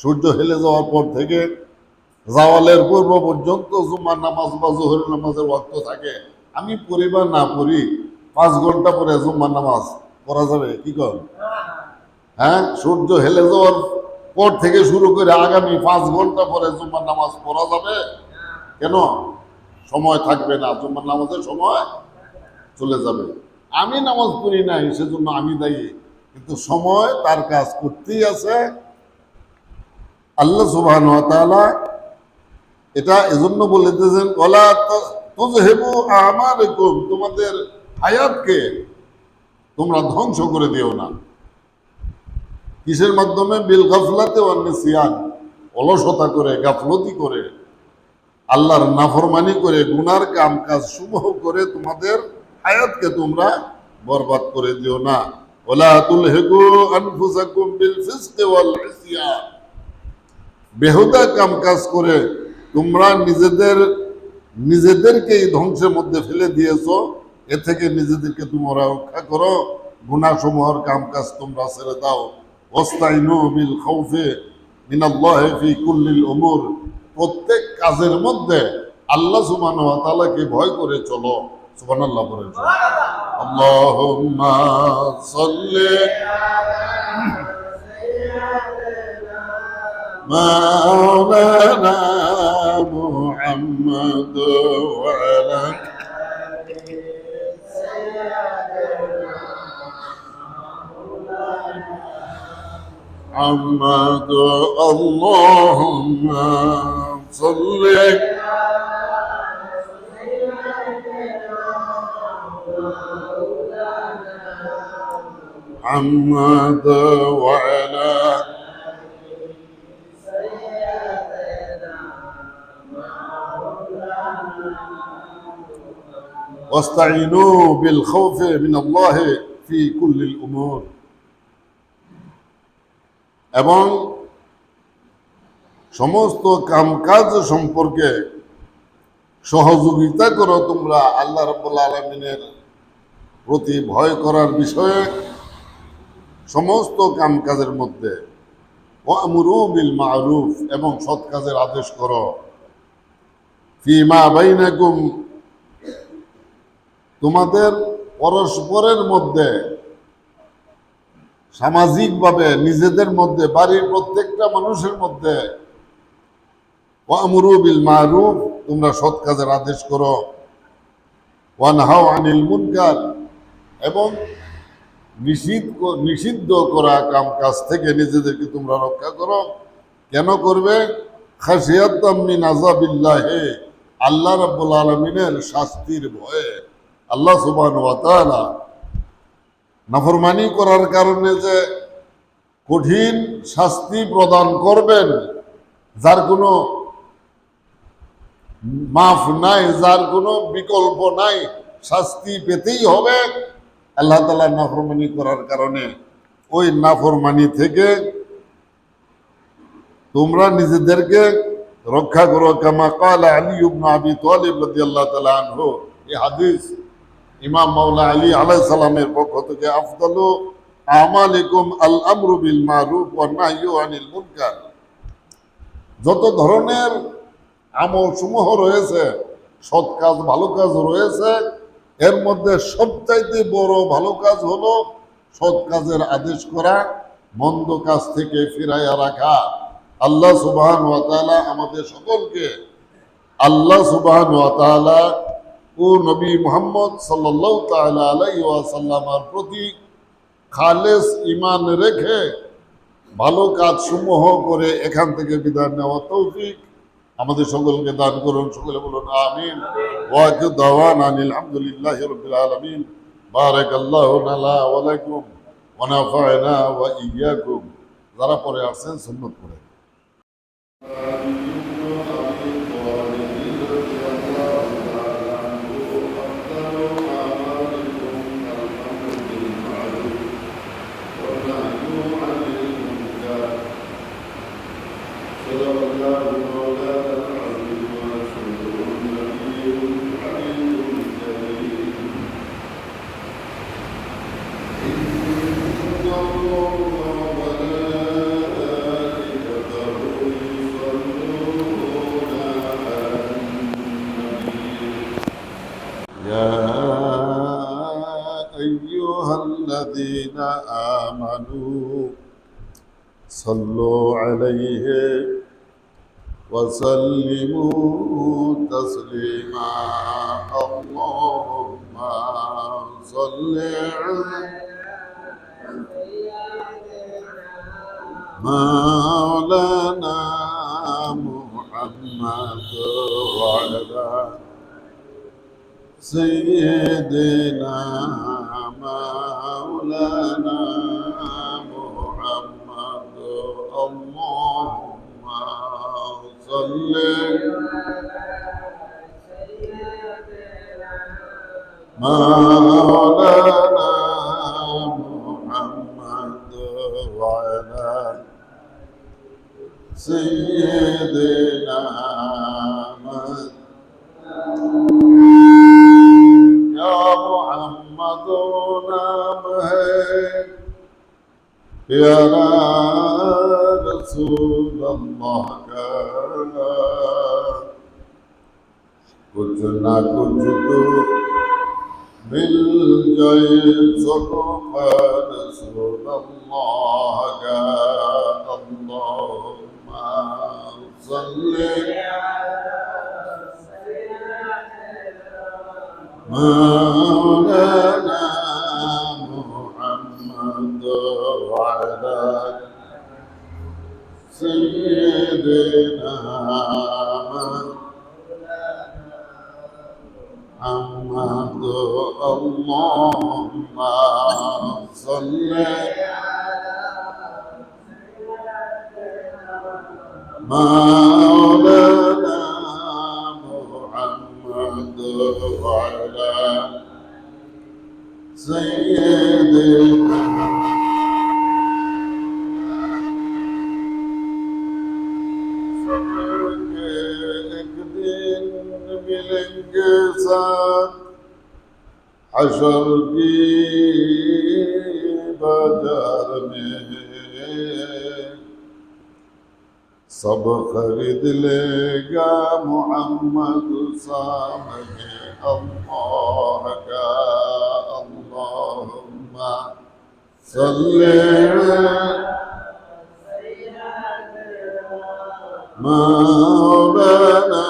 সূর্য হেলে যাওয়ার পর থেকে জাওয়ালের পূর্ব পর্যন্ত জুম্মার নামাজ বা জোহরের নামাজের ওয়াক্ত থাকে। আমি পড়ি বা না পড়ি, পাঁচ ঘণ্টা পরে জুম্মার নামাজ পড়া যাবে, কি কর হ্যাঁ সূর্য হেলে যাওয়ার পর থেকে শুরু করে আগামী পাঁচ ঘণ্টা পরে জুম্মার নামাজ পড়া যাবে। কেন? সময় থাকবে না, জুম্মার নামাজের সময় চলে যাবে। আমি নামাজ পড়ি নাই, সেজন্য আমি দায়ী। কিন্তু সময় তার কাজ করতেই আছে। আল্লাহ সুবহান ওয়া এটা এজন্য বলে দিয়েছেন ওলা তুজহিবু আমারকুম তোমাদের হায়াতকে তোমরা ধ্বংস করে দিও না। কিসের মাধ্যমে? বিল গাফলাতে সিয়ান অলসতা করে, গাফলতি করে, আল্লাহর নাফরমানি করে, গুনার কাম কাজ শুভ করে তোমাদের হায়াতকে তোমরা বরবাদ করে দিও না। ওলা তুলহিকু আনফুসাকুম বিল ফিসকি ওয়াল ইসয়ান বেহুদা কাম কাজ করে তোমরা নিজেদের নিজেদেরকে এই ধ্বংসের মধ্যে ফেলে দিয়েছ, এ থেকে নিজেদেরকে তোমরা রক্ষা করো। গুণাসমূহর কাম কাজ তোমরা ছেড়ে দাও। ওস্তাইনু বিল খাউফে মিনাল্লাহি ফি কুল্লিল উমুর। প্রত্যেক কাজের মধ্যে আল্লাহ সুবহানাহু ওয়া তাআলাকে ভয় করে চলো। সুবহানাল্লাহ বলে আল্লাহুম্মা مولانا محمد وعلى محمد اللهم صل محمد وعلى واستعينوا بالخوف من الله في كل الأمور এবং সমস্ত কামকাজ সম্পর্কে সহযোগিতা করো তোমরা আল্লাহ রব্বুল আলমিনের প্রতি ভয় করার বিষয়ে সমস্ত কামকাজের মধ্যে ওয়ামুরু বিল মারুফ এবং সৎ কাজের আদেশ করো ফিমা বাইনাকুম তোমাদের পরস্পরের মধ্যে, সামাজিকভাবে নিজেদের মধ্যে, বাড়ির প্রত্যেকটা মানুষের মধ্যে বিল তোমরা সৎ কাজের আদেশ করো। ওয়ানহাও আনিল মুনকার এবং নিষিদ্ধ নিষিদ্ধ করা কাম, কাজ থেকে নিজেদেরকে তোমরা রক্ষা করো। কেন করবে? খাসিয়াত্তামিন আজাবিল্লাহে আল্লাহ রাব্বুল আলমিনের শাস্তির ভয়ে। আল্লাহ সুবান নাফরমানি করার কারণে যে কঠিন শাস্তি প্রদান করবেন, যার কোনো মাফ নাই, যার কোনো বিকল্প নাই, শাস্তি পেতেই হবে। আল্লাহ তালা নাফরমানি করার কারণে ওই নাফরমানি থেকে তোমরা নিজেদেরকে রক্ষা করো, কামা কাল আলী ইবনে আবি তালিব রাদিয়াল্লাহু তাআলা আনহু। এই হাদিস ইমাম মাওলা আলী আলাই সালামের পক্ষ থেকে, আফদালু আমালিকুম আল আমরু বিল মারুফ ওয়া নাহয়ু আনিল মুনকার। যত ধরনের আমল সমূহ রয়েছে, সৎ কাজ, ভালো কাজ রয়েছে, এর মধ্যে সবচাইতে বড় ভালো কাজ হলো সৎ কাজের আদেশ করা, মন্দ কাজ থেকে ফিরাইয়া রাখা। আল্লাহ সুবহান ওয়া তাআলা আমাদের সকলকে, আল্লাহ সুবহান ওয়া তাআলা ও নবী মোহাম্মদ সাল্লাহ ওয়াসাল্লামার প্রতি খালেস ইমান রেখে ভালো কাজ সমূহ করে এখান থেকে বিধান নেওয়া তৌফিক আমাদের সকলকে দান করুন। সকলে বলুন, আমিন। দাওয়ান আনিল হামদুলিল্লাহি রাব্বিল আলামিন। লাকুম ওয়া নাফা'না যারা পরে আসছেন সুন্নত করে صلوا عليه وسلموا تسليما. اللهم صل مولانا محمد وعلى سيدنا مولانا مولانا محمد وعلى سيدنا محمد يا محمد نام ہے پیارا কুঞ্জ না কুঞ্জিত بالجيل سرفا رسول الله اللهم صل مولانا محمد وعلى سيدنا اللهم صل مولانا محمد وعلى سيدنا एक حشر کی بازار میں سب خرید لے گا محمد سامنے اللہ کا اللہم صلی مولانا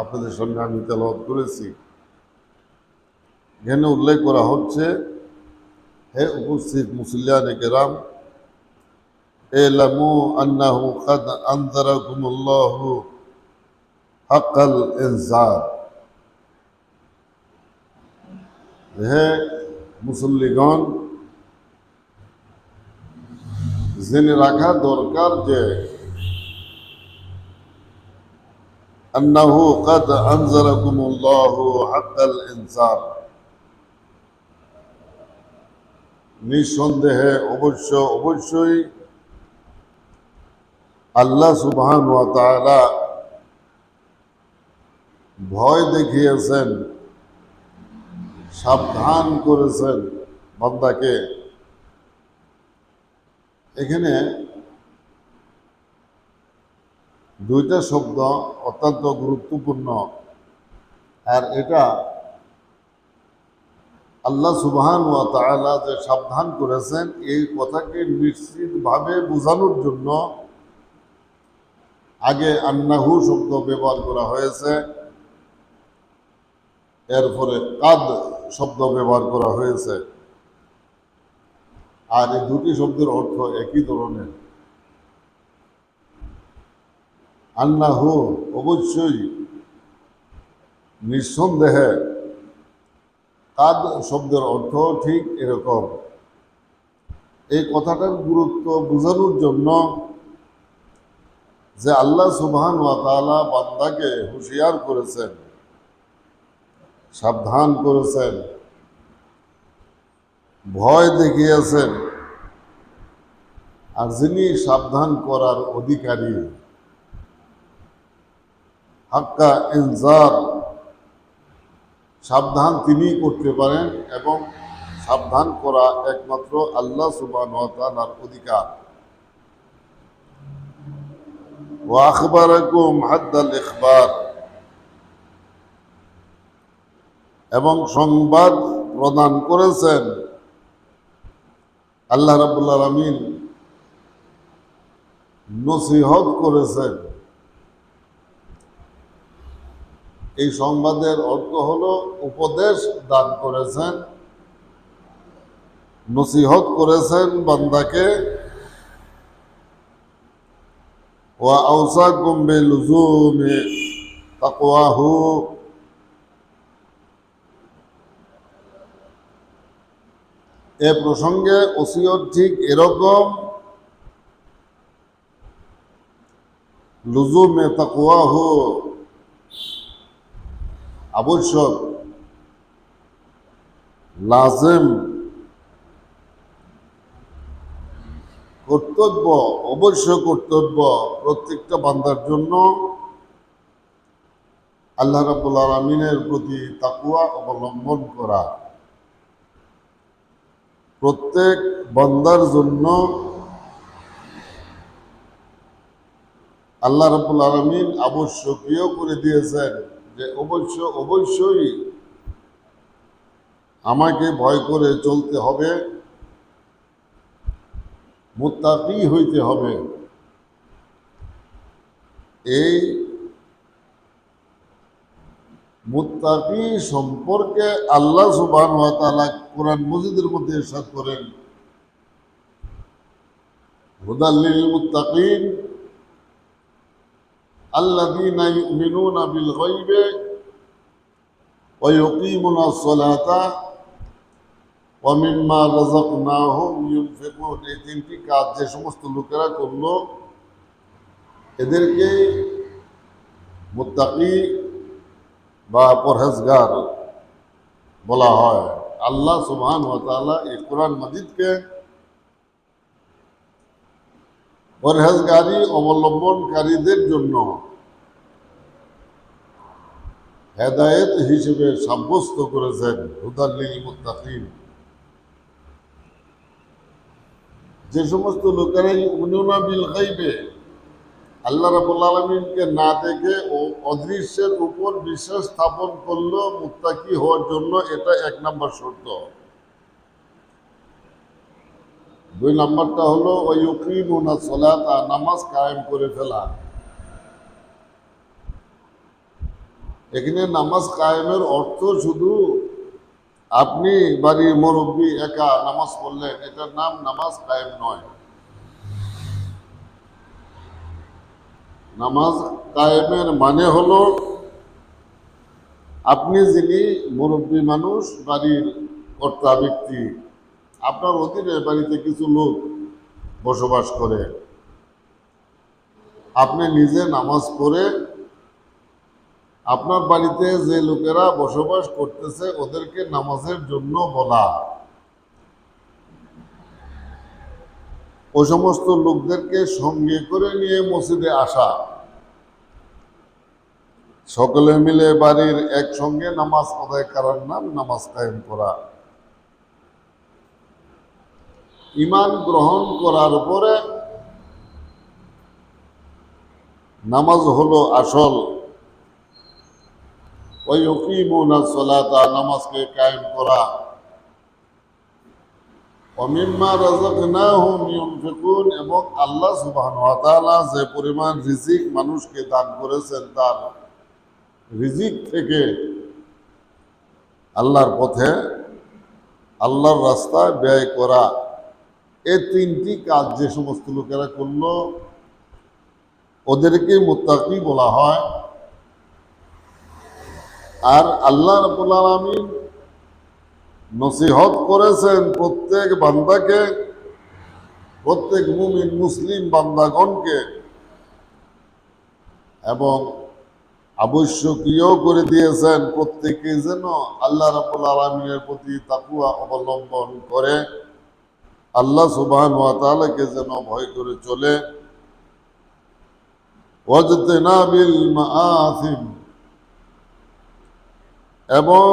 আপনাদের সামনে আমি তেলাওয়াত করেছি। এখানে উল্লেখ করা হচ্ছে, হে উপস্থিত মুসলিয়ান কেরাম, এলামু আন্নাহু কাদ আনজারাকুমুল্লাহু হাক্কাল ইনসার। হে মুসল্লিগণ, জেনে রাখা দরকার যে আন্নাহু قد أنذركم الله حق الإنذار নিঃসন্দেহে অবশ্য অবশ্যই আল্লাহ সুবহান ওয়া তাআলা ভয় দেখিয়েছেন সাবধান করেছেন বান্দাকে এখানে দুইটা শব্দ অত্যন্ত গুরুত্বপূর্ণ। আর এটা আল্লাহ সুবহান ওয়া তাআলা যে সাবধান করেছেন, এই কথাকে নিশ্চিতভাবে বোঝানোর জন্য আগে আন্নাহু শব্দ ব্যবহার করা হয়েছে। এরপরে কাদ শব্দ ব্যবহার করা হয়েছে। আর এই দুটি শব্দের অর্থ একই ধরনের। আন্নাহু অবশ্যই নিঃসন্দেহে কাদ শব্দের অর্থ ঠিক এরকম। এই কথাটার গুরুত্ব বোঝানোর জন্য যে আল্লাহ সুবহান ওয়া তাআলা বান্দাকে হুঁশিয়ার করেছেন, সাবধান করেছেন, ভয় দেখিয়েছেন, আর যিনি সাবধান করার অধিকারী হাক্কা ইনজার সাবধান তিনি করতে পারেন এবং সাবধান করা একমাত্র আল্লাহ সুবাহ অধিকার। ওয়াখবারকুম হাদ্দাল ইখবার। এবং সংবাদ প্রদান করেছেন আল্লাহ রাবুল আলমিন। নসিহত করেছেন। এই সংবাদের অর্থ হলো উপদেশ দান করেছেন, নসিহত করেছেন বান্দাকে। এ প্রসঙ্গে ওসিয়ত ঠিক এরকম লুজুমে তাকওয়াহু। আবশ্যক, লাজেম, কর্তব্য অবশ্য কর্তব্য প্রত্যেকটা বান্দার জন্য আল্লাহ রাবুল আলমিনের প্রতি তাকুয়া অবলম্বন করা। প্রত্যেক বান্দার জন্য আল্লাহ রাবুল আলমিন আবশ্যকীয় করে দিয়েছেন। যে অবশ্য, অবশ্যই আমাকে ভয় করে চলতে হবে, মোত্তাকি হইতে হবে। এই মুত্তাকি সম্পর্কে আল্লাহ সুবাহ কোরআন মজিদের মধ্যে এরশাদ করেন। হুদাল্লিল মুত্তাকিন الذين اللہدی ن بالغیب و یوقی منصلہ رزق نہ ہو جیش مست لکرت ادر کے متقی برہسگار بولا ہوا ہے اللہ سبحان و تعالیٰ احترآن مجد کے পরহেজগারি, অবলম্বনকারীদের জন্য হেদায়েত হিসেবে সাব্যস্ত করেছেন হুদাল্লিল মুত্তাকিন। যে সমস্ত লোকেরাই উনুনা বিল গাইবে, আল্লাহ রাবুল আলমিনকে না দেখে ও অদৃশ্যের উপর বিশ্বাস স্থাপন করল মুত্তাকি হওয়ার জন্য, এটা এক নম্বর শর্ত। দুই নম্বরটা হলো ওই ইউকিমুনা সলাতা নামাজ কায়েম করে ফেলা। এখানে নামাজ কায়েমের অর্থ শুধু আপনি বাড়ির মুরব্বী একা নামাজ পড়লেন, এটার নাম নামাজ কায়েম নয়। নামাজ কায়েমের মানে হলো, আপনি যিনি মুরব্বী মানুষ, বাড়ির কর্তা, ব্যক্তি আপনার অধীনে বাড়িতে কিছু লোক বসবাস করে। আপনি নিজে নামাজ পড়ে আপনার বাড়িতে যে লোকেরা বসবাস করতেছে, ওদেরকে নামাজের জন্য বলা। ও সমস্ত লোকদেরকে সঙ্গে করে নিয়ে মসজিদে আসা। সকলে মিলে বাড়ির একসঙ্গে নামাজ আদায় করার নাম নামাজ কায়েম করা। ইমান গ্রহণ করার পরে নামাজ হলো আসল। ওই অকিমুনা সলাতা, নামাজকে কায়েম করা। অমিম্মা রাজাকনাহুম ইউনফিকুন, এবং আল্লাহ সুবহানাহু ওয়া যে পরিমাণ রিজিক মানুষকে দান করেছেন তার রিজিক থেকে আল্লাহর পথে আল্লাহর রাস্তায় ব্যয় করা। এই তিনটি কাজ যে সমস্ত লোকেরা করল, ওদেরকে মুত্তাকি বলা হয়। আর আল্লাহ রবুল আলমিন নসিহত করেছেন প্রত্যেক বান্দাকে, প্রত্যেক মুমিন মুসলিম বান্দাগণকে এবং আবশ্যকীয় করে দিয়েছেন প্রত্যেকে যেন আল্লাহ রাবুল আলমীর প্রতি তাকুয়া অবলম্বন করে। আল্লাহ সুবাহ তালাকে যেন ভয় করে চলে। ওয়াজতেনাবিল মাআসিম এবং